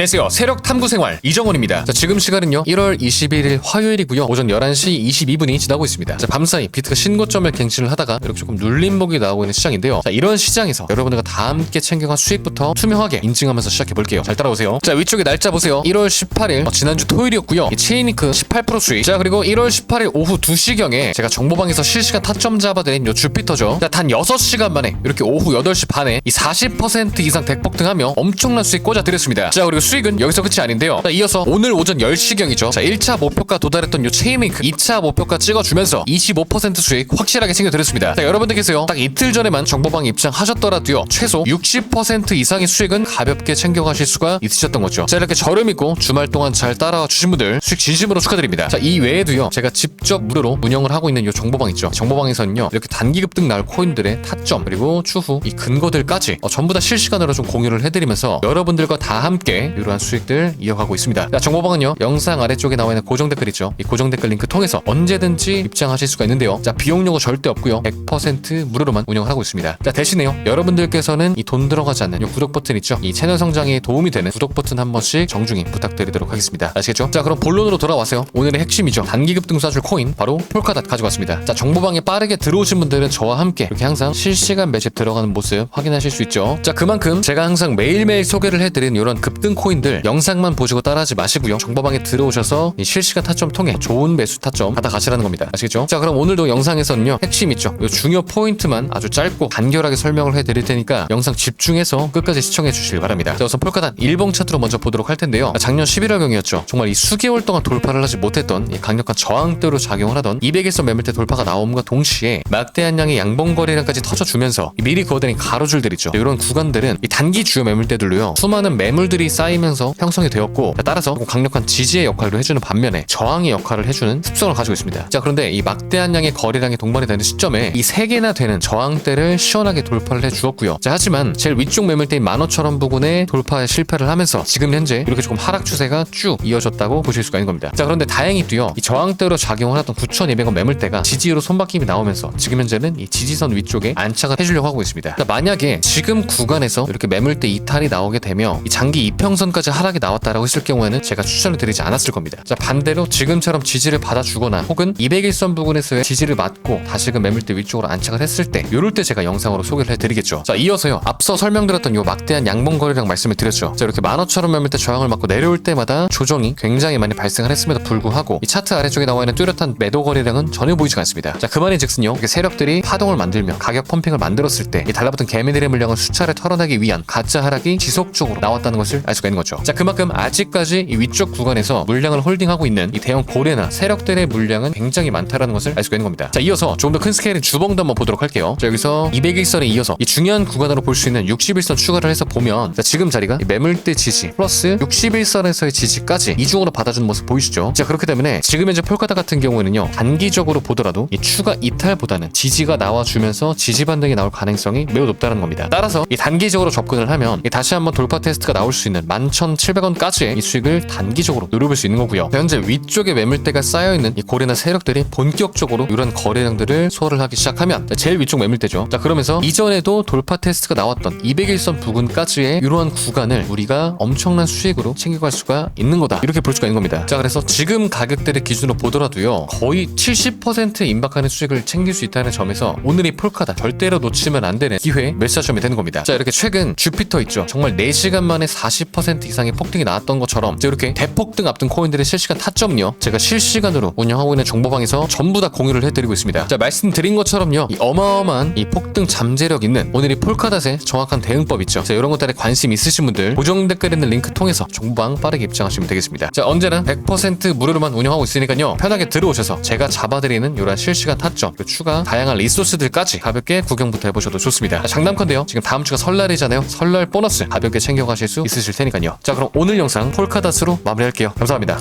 안녕하세요. 세력 탐구 생활 이정원입니다. 자, 지금 시간은요. 1월 21일 화요일이고요. 오전 11시 22분이 지나고 있습니다. 자, 밤사이 비트가 신고점을 갱신을 하다가 이렇게 조금 눌림목이 나오고 있는 시장인데요. 자, 이런 시장에서 여러분들과 다 함께 챙겨간 수익부터 투명하게 인증하면서 시작해 볼게요. 잘 따라오세요. 자, 위쪽에 날짜 보세요. 1월 18일 어, 지난주 토요일이었고요. 이 체인리크 18% 수익. 자, 그리고 1월 18일 오후 2시경에 제가 정보방에서 실시간 타점 잡아드린 요 주피터죠. 자, 단 6시간 만에 이렇게 오후 8시 반에 이 40% 이상 대폭등하며 엄청난 수익 꽂아 드렸습니다. 자, 그리고 수익은 여기서 끝이 아닌데요. 자, 이어서 오늘 오전 10시경이죠. 자, 1차 목표가 도달했던 요 체인링크 2차 목표가 찍어주면서 25% 수익 확실하게 챙겨드렸습니다. 자, 여러분들께서요. 딱 이틀 전에만 정보방 입장하셨더라도요. 최소 60% 이상의 수익은 가볍게 챙겨가실 수가 있으셨던 거죠. 자, 이렇게 저렴 있고 주말 동안 잘 따라와 주신 분들 수익 진심으로 축하드립니다. 자, 이 외에도요. 제가 직접 무료로 운영을 하고 있는 요 정보방 있죠. 정보방에서는요. 이렇게 단기 급등 나올 코인들의 타점 그리고 추후 이 근거들까지 어, 전부 다 실시간으로 좀 공유를 해드리면서 여러분들과 다 함께 이러한 수익들 이어가고 있습니다. 자, 정보방은요. 영상 아래쪽에 나와 있는 고정 댓글 있죠. 이 고정 댓글 링크 통해서 언제든지 입장하실 수가 있는데요. 자, 비용 요구 절대 없고요. 100% 무료로만 운영을 하고 있습니다. 자, 대신에요. 여러분들께서는 이 돈 들어가지 않는 이 구독 버튼 있죠. 이 채널 성장에 도움이 되는 구독 버튼 한 번씩 정중히 부탁드리도록 하겠습니다. 아시겠죠? 자, 그럼 본론으로 돌아와서요. 오늘의 핵심이죠. 단기 급등 쏴줄 코인 바로 폴카닷 가져왔습니다. 자, 정보방에 빠르게 들어오신 분들은 저와 함께 이렇게 항상 실시간 매집 들어가는 모습 확인하실 수 있죠. 자, 그만큼 제가 항상 매일매일 소개를 해드린 이런 급등 코인들 영상만 보시고 따라하지 마시고요. 정보방에 들어오셔서 이 실시간 타점 통해 좋은 매수 타점 받아 가시라는 겁니다. 아시겠죠? 자, 그럼 오늘도 영상에서는요. 핵심 있죠. 이 중요 포인트만 아주 짧고 간결하게 설명을 해드릴 테니까 영상 집중해서 끝까지 시청해 주시길 바랍니다. 자, 우선 폴카단 일봉 차트로 먼저 보도록 할 텐데요. 작년 11월경이었죠. 정말 이 수개월 동안 돌파를 하지 못했던 이 강력한 저항대로 작용을 하던 200일선 매물대 돌파가 나옴과 동시에 막대한 양의 양봉 거래량까지 터져주면서 이 미리 그어드린 가로줄들 있죠. 이런 구간들은 이 단기 주요 매물대들로요. 수많은 매물들이 쌓 이면서 형성이 되었고 자, 따라서 강력한 지지의 역할도 해주는 반면에 저항의 역할을 해주는 습성을 가지고 있습니다. 자 그런데 이 막대한 양의 거래량이 동반이 되는 시점에 이 세 개나 되는 저항대를 시원하게 돌파를 해주었고요. 자 하지만 제일 위쪽 매물대인 15,000원 부근에 돌파에 실패를 하면서 지금 현재 이렇게 조금 하락 추세가 쭉 이어졌다고 보실 수가 있는 겁니다. 자 그런데 다행히도요. 이 저항대로 작용을 하던 9,200원 매물대가 지지로 손바뀜이 나오면서 지금 현재는 이 지지선 위쪽에 안착을 해주려고 하고 있습니다. 자, 만약에 지금 구간에서 이렇게 매물대 이탈이 나오게 되며 이 장기 이평선 까지 하락이 나왔다라고 했을 경우에는 제가 추천을 드리지 않았을 겁니다. 자 반대로 지금처럼 지지를 받아주거나 혹은 200일선 부근에서의 지지를 맞고 다시금 매물대 위쪽으로 안착을 했을 때 이럴 때 제가 영상으로 소개를 해드리겠죠. 자 이어서요 앞서 설명드렸던 요 막대한 양봉 거래량 말씀을 드렸죠. 자 이렇게 15,000원 매물대 저항을 맞고 내려올 때마다 조정이 굉장히 많이 발생을 했음에도 불구하고 이 차트 아래쪽에 나와 있는 뚜렷한 매도 거래량은 전혀 보이지가 않습니다. 자 그만인즉슨요 이렇게 세력들이 파동을 만들며 가격 펌핑을 만들었을 때 이 달라붙은 개미들의 물량을 수차례 털어내기 위한 가짜 하락이 지속적으로 나왔다는 것을 알 수가 있는 거죠. 자 그만큼 아직까지 이 위쪽 구간에서 물량을 홀딩하고 있는 이 대형 고래나 세력들의 물량은 굉장히 많다라는 것을 알 수가 있는 겁니다. 자 이어서 조금 더큰 스케일의 주봉도 한번 보도록 할게요. 자 여기서 200일선에 이어서 이 중요한 구간으로 볼 수 있는 61선 추가를 해서 보면 자 지금 자리가 이 매물대 지지 플러스 61선에서의 지지까지 이중으로 받아주는 모습 보이시죠? 자 그렇기 때문에 지금 현재 폴카다 같은 경우에는요 단기적으로 보더라도 이 추가 이탈보다는 지지가 나와주면서 지지 반등이 나올 가능성이 매우 높다는 겁니다. 따라서 이 단기적으로 접근을 하면 이 다시 한번 돌파 테스트가 나올 수 있는 11,700원까지의 이 수익을 단기적으로 누려볼 수 있는 거고요. 현재 위쪽에 매물대가 쌓여 있는 이 고래나 세력들이 본격적으로 이런 거래량들을 소화를 하기 시작하면 자, 제일 위쪽 매물대죠. 자 그러면서 이전에도 돌파 테스트가 나왔던 200일선 부근까지의 이러한 구간을 우리가 엄청난 수익으로 챙겨갈 수가 있는 거다. 이렇게 볼 수가 있는 겁니다. 자 그래서 지금 가격대를 기준으로 보더라도요 거의 70% 임박하는 수익을 챙길 수 있다는 점에서 오늘이 폴카다 절대로 놓치면 안 되는 기회 멸사점이 되는 겁니다. 자 이렇게 최근 주피터 있죠. 정말 4시간 만에 40% 이상의 폭등이 나왔던 것처럼 자, 이렇게 대폭등 앞둔 코인들의 실시간 타점요 제가 실시간으로 운영하고 있는 정보방에서 전부 다 공유를 해드리고 있습니다. 자 말씀드린 것처럼요 이 어마어마한 이 폭등 잠재력 있는 오늘이 폴카닷의 정확한 대응법 있죠. 자 이런 것들에 관심 있으신 분들 고정 댓글에 있는 링크 통해서 정보방 빠르게 입장하시면 되겠습니다. 자 언제나 100% 무료로만 운영하고 있으니까요 편하게 들어오셔서 제가 잡아드리는 이런 실시간 타점 그리고 추가 다양한 리소스들까지 가볍게 구경부터 해보셔도 좋습니다. 자, 장담컨대요 지금 다음 주가 설날이잖아요. 설날 보너스 가볍게 챙겨가실 수 있으실 테 니까요. 자 그럼 오늘 영상 폴카닷으로 마무리할게요. 감사합니다.